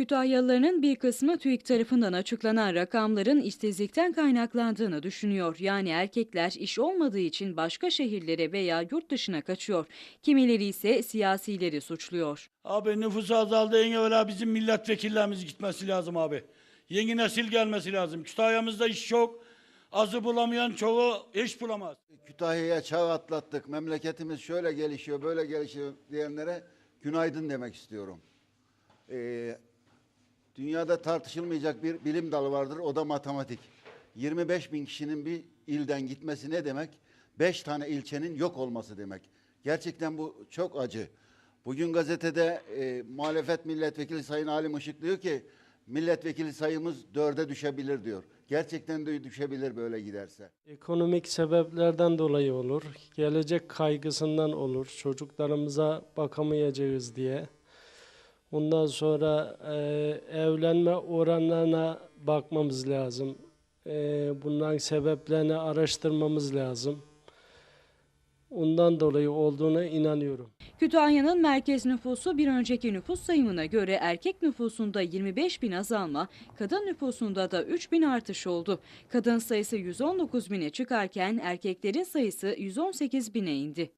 Kütahyalıların bir kısmı TÜİK tarafından açıklanan rakamların işsizlikten kaynaklandığını düşünüyor. Yani erkekler iş olmadığı için başka şehirlere veya yurt dışına kaçıyor. Kimileri ise siyasileri suçluyor. Abi nüfus azaldı en evvela bizim milletvekillerimiz gitmesi lazım abi. Yeni nesil gelmesi lazım. Kütahya'mızda iş çok. Azı bulamayan çoğu iş bulamaz. Kütahya'ya çağ atlattık, memleketimiz şöyle gelişiyor, böyle gelişiyor diyenlere günaydın demek istiyorum. Ee, dünyada tartışılmayacak bir bilim dalı vardır, o da matematik. 25 bin kişinin bir ilden gitmesi ne demek? 5 tane ilçenin yok olması demek. Gerçekten bu çok acı. Bugün gazetede e, muhalefet milletvekili Sayın Halim Işık diyor ki, milletvekili sayımız dörde düşebilir diyor. Gerçekten de düşebilir böyle giderse. Ekonomik sebeplerden dolayı olur, gelecek kaygısından olur, çocuklarımıza bakamayacağız diye. Ondan sonra e, evlenme oranlarına bakmamız lazım. E, bunların sebeplerini araştırmamız lazım. Ondan dolayı olduğuna inanıyorum. Kütahya'nın merkez nüfusu bir önceki nüfus sayımına göre erkek nüfusunda 25 bin azalma, kadın nüfusunda da 3 bin artış oldu. Kadın sayısı 119 bine çıkarken erkeklerin sayısı 118 bine indi.